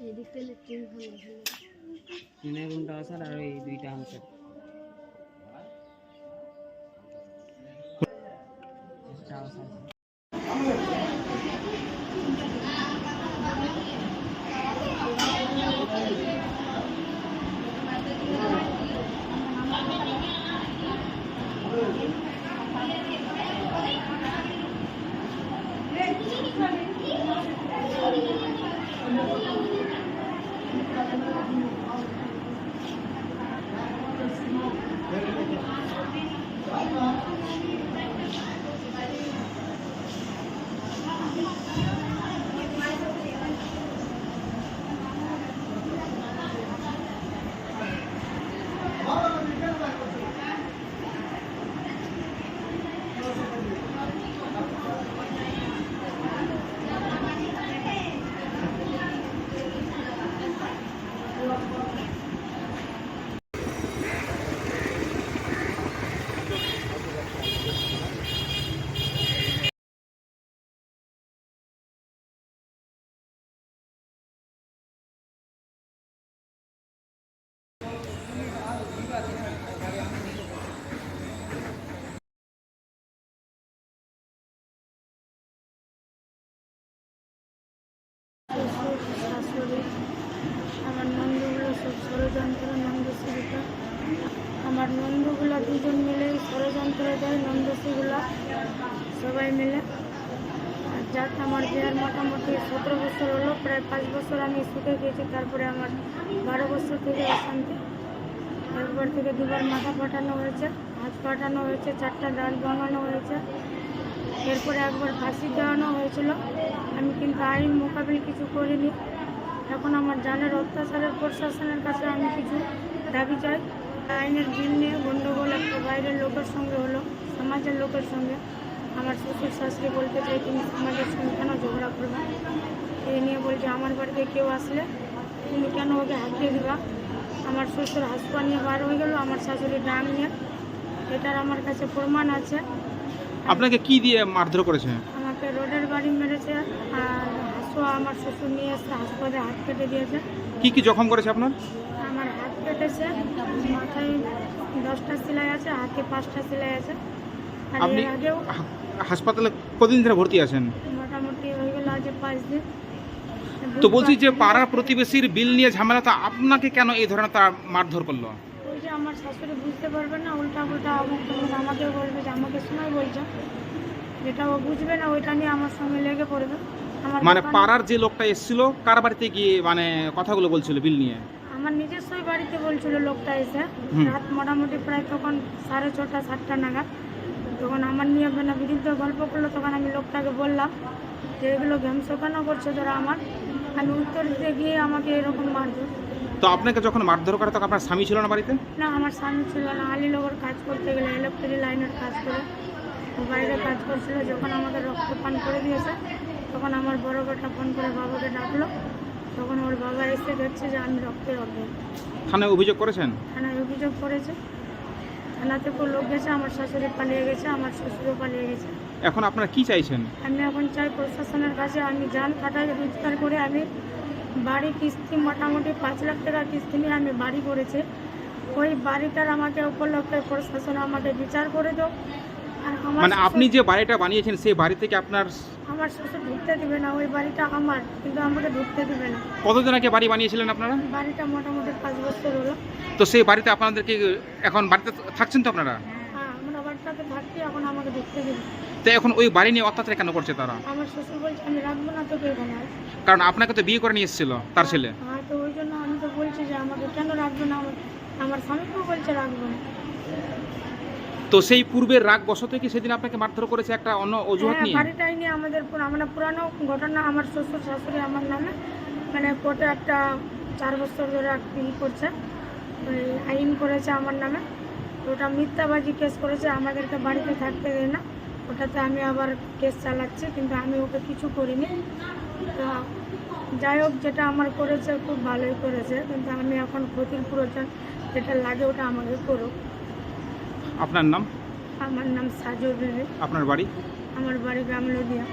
এদিক থেকে তিন ঘণ্টা এখানে তিন ঘণ্টা আসার আর ওই দুইটা হামসার একটা আসার সব ষড়যন্ত্র নন্দশ্রীটা আমার নন্দগুলো দুজন মিলে ষড়যন্ত্র দেয় নন্দশ্রীগুলো সবাই মিলে। আর যাক, আমার বিয়ার মোটামুটি সতেরো বছর হলো, প্রায় পাঁচ বছর আমি শিখে গেছি, তারপরে আমার বারো বছর থেকে অশান্তি। একবার থেকে দুবার মাথা পাঠানো হয়েছে, হাত পাঠানো হয়েছে, চারটা দাঁত ভাঙানো হয়েছে। এরপরে একবার ফাঁসি দেওয়ানো হয়েছিল। আমি কিন্তু আইন মোকাবিল কিছু করিনি। এখন আমার জানের অত্যাচারের প্রশাসনের কাছে আমি কিছু দাবি চাই। আইনের বিল নিয়ে গণ্ডগোল একটা বাইরের লোকের সঙ্গে হলো সমাজের লোকের সঙ্গে। আমার শ্বশুর শাশুড়ি বলতে চাই তুমি সমাজের সঙ্গে কেন ঝগড়া করবে? এই নিয়ে বলছে আমার বাড়িতে কেউ আসলে তুমি কেন ওকে হাঁকিয়ে দিবা? আমার শ্বশুর হাসপা নিয়ে বার হয়ে গেল আমার শাশুড়ি ডাং নিয়ে। এটার আমার কাছে প্রমাণ আছে। আপনাকে কি দিয়ে মারধর করেছে? আমাকে রোডের বাড়ি মেরেছে আর হাসুয়া আমার শ্বশুর নিয়ে এসে হাসপাতালে হাত কেটে দিয়েছে। কি কি জখম করেছে আপনার? আমার হাত কেটেছে মাথায় দশটা সেলাই আছে হাতে পাঁচটা সেলাই আছে। আর আপনি এর আগেও হা- হাসপাতালে কদিন ধরে ভর্তি আছেন? মোটামুটি হয়ে গেল আজ পাঁচ দিন। তো বলছি যে পাড়া প্রতিবেশীর বিল নিয়ে ঝামেলা তো আপনাকে কেন এই ধরনের তার মারধর করল? ওই যে আমার শাশুড়ি বুঝতে পারবে না উল্টা উল্টা অমুক তমুক আমাকে বলবে যে আমাকে শোনাই বলছে। যেটা ও বুঝবে না ওইটা নিয়ে আমার সঙ্গে লেগে পড়বে। মানে পাড়ার যে লোকটা এসেছিল কার বাড়িতে গিয়ে মানে কথাগুলো বলছিল বিল নিয়ে? আমার নিজস্বই বাড়িতে বলছিল লোকটা এসে। রাত মোটামুটি প্রায় তখন সাড়ে ছটা সাতটা নাগাদ। তখন আমার নিয়ে বেনা বিরুদ্ধে গল্প করল তখন আমি লোকটাকে বললাম যে এগুলো ঘ্যামসো কেন করছ তোরা আমার? আমি উত্তর দিতে গিয়ে আমাকে এরকম মারধর তো আপনাকে যখন মারধর করে তখন আপনার স্বামী ছিল না বাড়িতে? না আমার স্বামী ছিল না। আলীনগর কাজ করতে গেলে ইলেকট্রিক লাইনের কাজ করে বাইরে কাজ করছিল যখন আমাকে রক্ত পান করে দিয়েছে তখন আমার বড় বেটা ফোন করে বাবাকে ডাকলো। তখন ওর বাবা এসে দেখছে যে আমি রক্তে অজ্ঞান থানায় অভিযোগ করেছেন? থানায় অভিযোগ করেছে। থানা থেকেও লোক গেছে আমার শাশুড়ি পালিয়ে গেছে আমার শ্বশুরও পালিয়ে গেছে। এখন আপনারা কি চাইছেন? আমি এখন চাই প্রশাসনের কাছে আমি যান খাটাই রোজগার করে আমি বাড়ি কিস্তি মোটামুটি পাঁচ লাখ টাকা কিস্তি নিয়ে আমি বাড়ি করেছি। ওই বাড়িটার আমাকে উপলক্ষে প্রশাসন আমাকে বিচার করে দাও। মানে আপনি যে বাড়িটা বানিয়েছেন সেই বাড়ি থেকে আপনার আমার শ্বশুর ঢুকতে দিবে না ওই বাড়িটা আমার কিন্তু আমাকে ঢুকতে দিবে না। কতদিন আগে বাড়ি বানিয়েছিলেন আপনারা? বাড়িটা মোটামুটি পাঁচ বছর হলো। তো সেই বাড়িতে আপনাদেরকে এখন বাড়িতে থাকছেন তো আপনারা? হ্যাঁ আমরা বাড়িটাতে থাকছি এখন আমাকে ঢুকতে দিবে। না। তো এখন ওই বাড়ি নিয়ে অত্যাচার কেন করছে তারা? আমার শ্বশুর বলছে আমি রাখব না তোকে এখানে আর। কারণ আপনাকে তো বিয়ে করে নিয়ে এসেছিল তার ছেলে। হ্যাঁ তো ওই জন্য আমি তো বলছি যে আমাকে কেন রাখবে না? আমার আমার স্বামীকেও বলছে রাখব না। তো সেই পূর্বের রাগ বশত কি সেদিন আপনাকে মারধর করেছে একটা অন্য অজুহাত হ্যাঁ নিয়ে? বাড়িটাই নিয়ে আমাদের আমরা মানে পুরানো ঘটনা আমার শ্বশুর শাশুড়ি আমার নামে। মানে কোর্টে একটা চার বছর ধরে ই করছে ওই আইন করেছে আমার নামে। ওটা মিথ্যাবাজি কেস করেছে আমাদেরকে বাড়িতে থাকতে দেয় না। ওটাতে আমি আবার কেস চালাচ্ছি কিন্তু আমি ওকে কিছু করিনি। তো যাই হোক যেটা আমার করেছে খুব ভালোই করেছে কিন্তু আমি এখন ক্ষতির প্রয়োজন যেটা লাগে ওটা আমাকে করুক। আপনার নাম? আমার নাম সাজু বিবি। আপনার বাড়ি? আমার বাড়ি গ্রাম লদিয়া